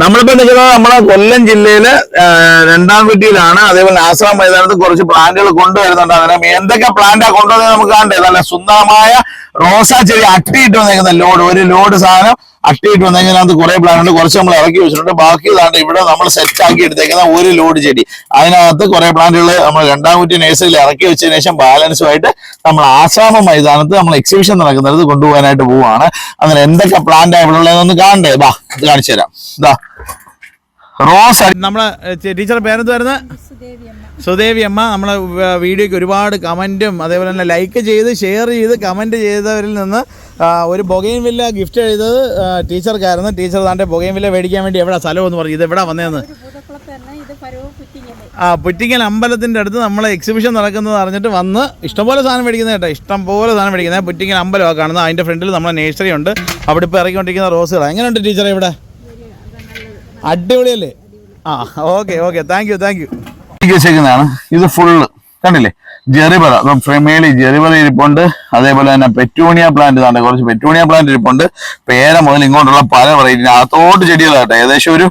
നമ്മളിപ്പോ നിൽക്കുന്നത് നമ്മളെ കൊല്ലം ജില്ലയിൽ രണ്ടാം വീട്ടിയിലാണ് അതേപോലെ ആശ്രമ മൈതാനത്ത് കുറച്ച് പ്ലാന്റുകൾ കൊണ്ടുവരുന്നുണ്ട്. അന്നേരം എന്തൊക്കെ പ്ലാന്റാ കൊണ്ടുവന്നത് നമുക്ക് കാണണ്ടേ? നല്ല സുന്ദരമായ റോസാ ചെടി അട്ടിയിട്ട് വന്നേക്കുന്ന ലോഡ് ഒരു ലോഡ് സാധനം അട്ടിയിട്ട് വന്നേക്കുന്നതിനകത്ത് കുറെ പ്ലാന്റ് ഉണ്ട്. കുറച്ച് നമ്മൾ ഇറക്കി വെച്ചിട്ടുണ്ട്. ബാക്കി ഇതാണ്ട് ഇവിടെ നമ്മൾ സെറ്റ് ആക്കി എടുത്തേക്കുന്ന ഒരു ലോഡ് ചെടി. അതിനകത്ത് കുറെ പ്ലാന്റുകൾ നമ്മൾ രണ്ടാമൂറ്റി നേഴ്സറിയിൽ ഇറക്കി വെച്ചതിന് ശേഷം ബാലൻസുമായിട്ട് നമ്മൾ ആശ്രമ മൈതാനത്ത് നമ്മൾ എക്സിബിഷൻ നടക്കുന്നിടത്ത് കൊണ്ടുപോകാനായിട്ട് പോവാണ്. അങ്ങനെ എന്തൊക്കെ പ്ലാന്റ് ഇവിടെ ഉള്ളതെന്ന് കാണണ്ടേ? ബാ ഇത് കാണിച്ചു തരാം. ഇതാ റോസ് നമ്മളെ ടീച്ചർ പേരെന്ത് വരുന്നത് സുദേവി അമ്മ നമ്മളെ വീഡിയോയ്ക്ക് ഒരുപാട് കമന്റും അതേപോലെ തന്നെ ലൈക്ക് ചെയ്ത് ഷെയർ ചെയ്ത് കമന്റ് ചെയ്തവരിൽ നിന്ന് ഒരു ബൊഗൈൻ വില്ല ഗിഫ്റ്റ് ചെയ്തത് ടീച്ചർക്കായിരുന്നു. ടീച്ചർ താണ്ടെ ബൊഗൈൻ വില്ല മേടിക്കാൻ വേണ്ടി എവിടെ സ്ഥലം എന്ന് പറഞ്ഞു. ഇത് എവിടെ വന്നതെന്ന് ആ പുറ്റിങ്ങൽ അമ്പലത്തിന്റെ അടുത്ത് നമ്മളെ എക്സിബിഷൻ നടക്കുന്നത് അറിഞ്ഞിട്ട് വന്ന് ഇഷ്ടംപോലെ സാധനം മേടിക്കുന്നത് കേട്ടോ. ഇഷ്ടംപോലെ സാധനം മേടിക്കുന്നത്. പുറ്റിങ്ങൽ അമ്പലമാണ് കാണുന്നത്. അതിന്റെ ഫ്രണ്ടിൽ നമ്മളെ നേഴ്സറി ഉണ്ട്. അവിടെ ഇപ്പോൾ ഇറങ്ങിക്കൊണ്ടിരിക്കുന്ന റോസുകൾ എങ്ങനെയുണ്ട് ടീച്ചറെ ഇവിടെ? അടിപൊളിയല്ലേ? ആ okay okay thank you thank you വെച്ചേക്കുന്നതാണ് ഇത് ഫുള്ള് കണ്ടില്ലേ? ജെറിബറ മേളി ജെറിബറ ഇരിപ്പുണ്ട്. അതേപോലെ തന്നെ പെറ്റൂണിയ പ്ലാന്റ് ഇതാണ് കുറച്ച് പെറ്റൂണിയ പ്ലാന്റ് ഇരിപ്പുണ്ട്. പേര മുതൽ ഇങ്ങോട്ടുള്ള പല വെറൈറ്റി അകത്തോട്ട് ചെടികളാട്ടെ ഏകദേശം ഒരു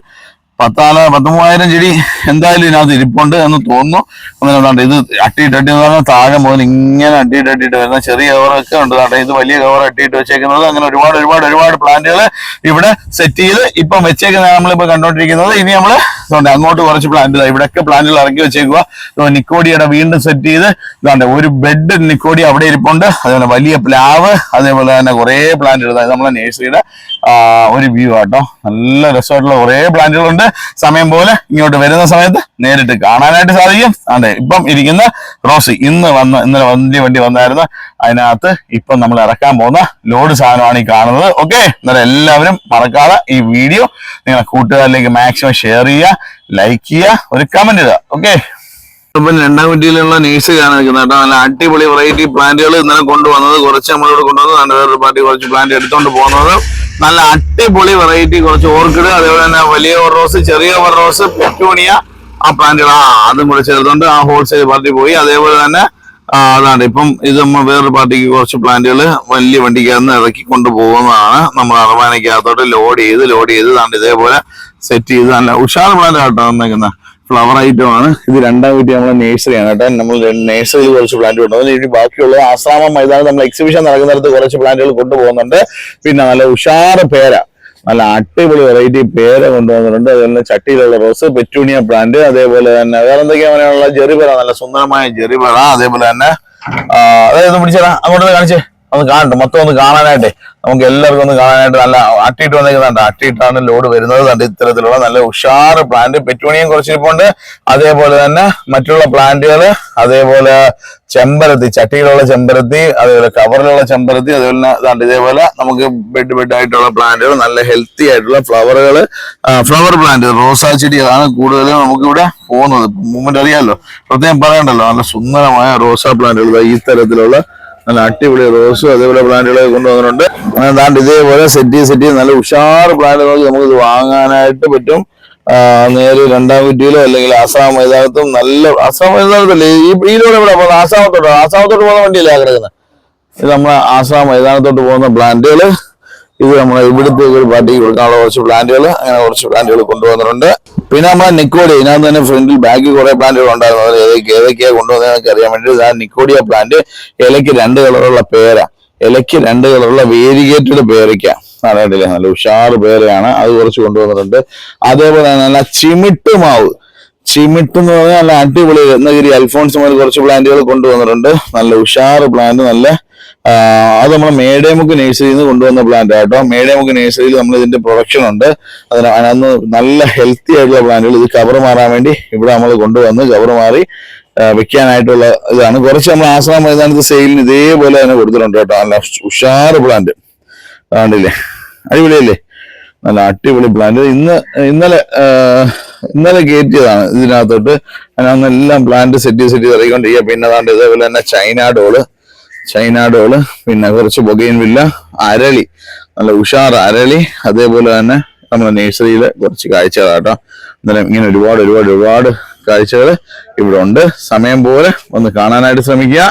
പത്താല പത്തുമൂവായിരം ചെടി എന്തായാലും ഇതിനകത്ത് ഇരിപ്പുണ്ട് എന്ന് തോന്നുന്നു. അങ്ങനെ ഇത് അട്ടിയിട്ടട്ടി എന്ന് പറഞ്ഞാൽ താഴെ മുതൽ ഇങ്ങനെ അട്ടിയിട്ടട്ടിട്ട് അട്ടിയിട്ട് വരുന്ന ചെറിയ കവറൊക്കെ ഉണ്ട്. കേട്ടോ ഇത് വലിയ കവർ അട്ടിയിട്ട് വെച്ചേക്കുന്നത്. അങ്ങനെ ഒരുപാട് ഒരുപാട് ഒരുപാട് പ്ലാന്റുകൾ ഇവിടെ സെറ്റ് ചെയ്ത് ഇപ്പം വെച്ചേക്കുന്ന നമ്മളിപ്പോൾ കണ്ടുകൊണ്ടിരിക്കുന്നത്. ഇനി നമ്മൾ അതുകൊണ്ട് അങ്ങോട്ട് കുറച്ച് പ്ലാന്റ് ഇവിടെയൊക്കെ പ്ലാന്റുകൾ ഇറക്കി വെച്ചേക്കുക ഇതുപോലെ നിക്കോടിയുടെ വീണ്ടും സെറ്റ് ചെയ്ത് ഇതാണ്ട് ഒരു ബെഡ് നിക്കോടി അവിടെ ഇരിപ്പുണ്ട്. അതേപോലെ വലിയ പ്ലാവ് അതേപോലെ തന്നെ കുറേ പ്ലാന്റ് ഇടുന്നത്. നമ്മളെ നേഴ്സറിയുടെ ഒരു വ്യൂ ആട്ടോ. നല്ല രസമായിട്ടുള്ള കുറേ പ്ലാന്റുകളുണ്ട് സമയം പോലെ ഇങ്ങോട്ട് വരുന്ന സമയത്ത് നേരിട്ട് കാണാനായിട്ട് സാധിക്കും. അതെ ഇപ്പം ഇരിക്കുന്ന റോസി ഇന്ന് വന്ന് ഇന്നലെ വണ്ടി വണ്ടി വന്നായിരുന്നു. അതിനകത്ത് ഇപ്പം നമ്മൾ ഇറക്കാൻ പോകുന്ന ലോഡ് സാധനമാണ് ഈ കാണുന്നത്. ഓക്കെ എന്നാലും എല്ലാവരും മറക്കാതെ ഈ വീഡിയോ നിങ്ങളെ കൂട്ടുകാരിലേക്ക് മാക്സിമം ഷെയർ ചെയ്യുക ലൈക്ക് ചെയ്യുക ഒരു കമന്റ് ഇടുക. ഓക്കെ ഇപ്പം രണ്ടാം കുറ്റിയിലുള്ള നേഴ്സറിയാണ് നിൽക്കുന്നത് കേട്ടോ. നല്ല അടിപൊളി വെറൈറ്റി പ്ലാന്റുകൾ ഇന്നലെ കൊണ്ടുവന്നത്. കുറച്ച് നമ്മളിവിടെ കൊണ്ടുവന്നത്. വേറൊരു പാർട്ടി കുറച്ച് പ്ലാന്റ് എടുത്തോണ്ട് പോകുന്നത്. നല്ല അടിപൊളി വെറൈറ്റി കുറച്ച് ഓർക്കിഡ് അതേപോലെ തന്നെ വലിയ റോസ് ചെറിയ റോസ് പെറ്റൂണിയ ആ പ്ലാന്റുകൾ ആ അതും കൂടെ ചേർത്തുകൊണ്ട് ആ ഹോൾസെയിൽ പാർട്ടി പോയി. അതേപോലെ തന്നെ അതാണ്. ഇപ്പം ഇത് നമ്മൾ വേറൊരു പാർട്ടിക്ക് കുറച്ച് പ്ലാന്റുകൾ വലിയ വണ്ടിക്കകത്ത് ഇറക്കി കൊണ്ടുപോകുന്നതാണ് നമ്മൾ അറവാനയ്ക്കകത്തോട്ട് ലോഡ് ചെയ്ത് ലോഡ് ചെയ്ത് ഇതേപോലെ സെറ്റ് ചെയ്ത് നല്ല ഉഷാർ പ്ലാന്റ് ആട്ടോ വന്നേക്കുന്ന. ഫ്ലവർ ഐറ്റം ആണ്. ഇത് രണ്ടാം വീട്ടിൽ നമ്മളെ നേഴ്സറിയാണ് കേട്ടോ. നമ്മൾ നേഴ്സറിയിൽ കുറച്ച് പ്ലാന്റ് കൊണ്ടുപോകുന്നു ഇനി ബാക്കിയുള്ള ആശ്രാമം മൈതാനം നമ്മൾ എക്സിബിഷൻ നടക്കുന്നിടത്ത് കുറച്ച് പ്ലാന്റുകൾ കൊണ്ടുപോകുന്നുണ്ട്. പിന്നെ നല്ല ഉഷാറ് പേര. നല്ല അടിപൊളി വെറൈറ്റി പേര കൊണ്ടുവന്നിട്ടുണ്ട്. അതുപോലെ ചട്ടിയിലുള്ള റോസ് പെറ്റൂണിയ പ്ലാന്റ് അതേപോലെ തന്നെ വേറെ എന്തൊക്കെയാ പറയാനുള്ള ജെറിബറ നല്ല സുന്ദരമായ ജെറിബറ അതേപോലെ തന്നെ അതായത് പിടിച്ചേരാ അങ്ങോട്ട് കാണിച്ചേ. ഒന്ന് കാണട്ടെ മൊത്തം ഒന്ന് കാണാനായിട്ടെ. നമുക്ക് എല്ലാവർക്കും ഒന്ന് കാണാനായിട്ട് നല്ല അട്ടിയിട്ട് വന്നേക്കുന്നുണ്ട് അട്ടിയിട്ടാണ് ലോഡ് വരുന്നത്. കണ്ട് ഇത്തരത്തിലുള്ള നല്ല ഉഷാറ് പ്ലാന്റ് പെറ്റൂണിയും കുറച്ചിരിപ്പുണ്ട്. അതേപോലെ തന്നെ മറ്റുള്ള പ്ലാന്റുകൾ അതേപോലെ ചെമ്പരത്തി ചട്ടിയിലുള്ള ചെമ്പരത്തി അതേപോലെ കവറിലുള്ള ചെമ്പരത്തി അതേപോലെ തന്നെ ഇതേപോലെ നമുക്ക് ബെഡ് ബെഡ് ആയിട്ടുള്ള പ്ലാന്റുകൾ നല്ല ഹെൽത്തി ആയിട്ടുള്ള ഫ്ലവറുകൾ ഫ്ലവർ പ്ലാന്റ് റോസാ ചെടികളാണ് കൂടുതലും നമുക്കിവിടെ പോകുന്നത്. മൂവ്മെന്റ് അറിയാമല്ലോ പ്രത്യേകം പറയണ്ടല്ലോ. നല്ല സുന്ദരമായ റോസാ പ്ലാന്റുകൾ ഈ തരത്തിലുള്ള നല്ല അടിപൊളി റോസും അതേപോലെ പ്ലാന്റുകളൊക്കെ കൊണ്ടുവന്നിട്ടുണ്ട്. അതാണ്ട് ഇതേപോലെ സെറ്റ് സെറ്റ് നല്ല ഉഷാർ പ്ലാന്റ് നോക്കി നമുക്ക് ഇത് വാങ്ങാനായിട്ട് പറ്റും. നേരെ രണ്ടാം കുറ്റിയിലോ അല്ലെങ്കിൽ ആസാം മൈതാനത്തും നല്ല ആസാം മൈതാനത്തല്ലേ? ഈ ഈ ലോഡ് എവിടെ പോകുന്നത്? ആസാമത്തോട്ടോ? ആസാമത്തോട്ട് പോകുന്ന വണ്ടിയല്ലേ ആഗ്രഹിക്കുന്നത് ഇത് നമ്മൾ ആസാം മൈതാനത്തോട്ട് പോകുന്ന പ്ലാന്റുകൾ ഇത് നമ്മളെ ഇവിടുത്തെ ഒരു പാർട്ടിക്ക് കൊടുക്കാനുള്ള കുറച്ച് പ്ലാന്റുകൾ അങ്ങനെ കുറച്ച് പ്ലാന്റുകൾ കൊണ്ടുവന്നിട്ടുണ്ട്. പിന്നെ നമ്മളെ നിക്കോഡി ഇതിനകത്ത് തന്നെ ഫ്രണ്ടിൽ ബാക്കിൽ കുറെ പ്ലാന്റുകൾ ഉണ്ടായിരുന്നു. അത് ഏതൊക്കെ ഏതൊക്കെയാ കൊണ്ടുവന്നതെന്നൊക്കെ അറിയാൻ വേണ്ടി ആ നിക്കോഡിയ പ്ലാന്റ് ഇലയ്ക്ക് രണ്ട് കളറുള്ള പേരാ. ഇലയ്ക്ക് രണ്ട് കളറുള്ള വേരിഗേറ്റഡ് പേരയ്ക്ക. അറിയത്തില്ലേ നല്ല ഉഷാറ് പേരയാണ്. അത് കുറച്ച് കൊണ്ടുവന്നിട്ടുണ്ട്. അതേപോലെ തന്നെ നല്ല ചിമിട്ട് മാവ്. ചിമിട്ട് എന്ന് പറഞ്ഞാൽ നല്ല അടിപൊളി രത്നഗിരി അൽഫോൺസ് മുതൽ കുറച്ച് പ്ലാന്റുകൾ കൊണ്ടുവന്നിട്ടുണ്ട്. നല്ല ഉഷാറ് പ്ലാന്റ് നല്ല അത് നമ്മുടെ മേടേമുക്ക് നേഴ്സറിയിൽ നിന്ന് കൊണ്ടുവന്ന പ്ലാന്റ് ആട്ടോ. മേടേമുക്ക് നേഴ്സറിയിൽ നമ്മൾ ഇതിന്റെ പ്രൊഡക്ഷൻ ഉണ്ട്. അതിന് അതിനകത്ത് നല്ല ഹെൽത്തി ആയിട്ടുള്ള പ്ലാന്റുകൾ ഇത് കവർ മാറാൻ വേണ്ടി ഇവിടെ നമ്മൾ കൊണ്ടുവന്ന് കവർ മാറി വെക്കാനായിട്ടുള്ള ഇതാണ്. കുറച്ച് നമ്മൾ ആശ്രമ മൈതാനത്ത് സെയിലിന് ഇതേപോലെ തന്നെ കൊടുത്തിട്ടുണ്ട് കേട്ടോ. നല്ല ഉഷാറ് പ്ലാന്റ് കണ്ടില്ലേ? അടിപൊളിയല്ലേ? നല്ല അടിപൊളി പ്ലാന്റ് ഇന്ന് ഇന്നലെ ഇന്നലെ കയറ്റിയതാണ് ഇതിനകത്തോട്ട്. അതിനകത്ത് എല്ലാം പ്ലാന്റ് സെറ്റ് ചെയ്ത് സെറ്റ് ചെയ്ത് ഇറങ്ങിക്കൊണ്ടിരിക്കുക പിന്നെ അതാണ്ട് ഇതേപോലെ തന്നെ ചൈന ഡോൾ ചൈന ഡോൾ പിന്നെ കുറച്ച് ബൊഗൈൻ വില്ല അരളി. നല്ല ഉഷാർ അരളി. അതേപോലെ തന്നെ നമ്മുടെ നേഴ്സറിയിലെ കുറച്ച് കാഴ്ചകളാട്ടോ ഇന്നലെ ഇങ്ങനെ ഒരുപാട് ഒരുപാട് ഒരുപാട് കാഴ്ചകൾ ഇവിടെ ഉണ്ട് സമയം പോലെ ഒന്ന് കാണാനായിട്ട് ശ്രമിക്കുക.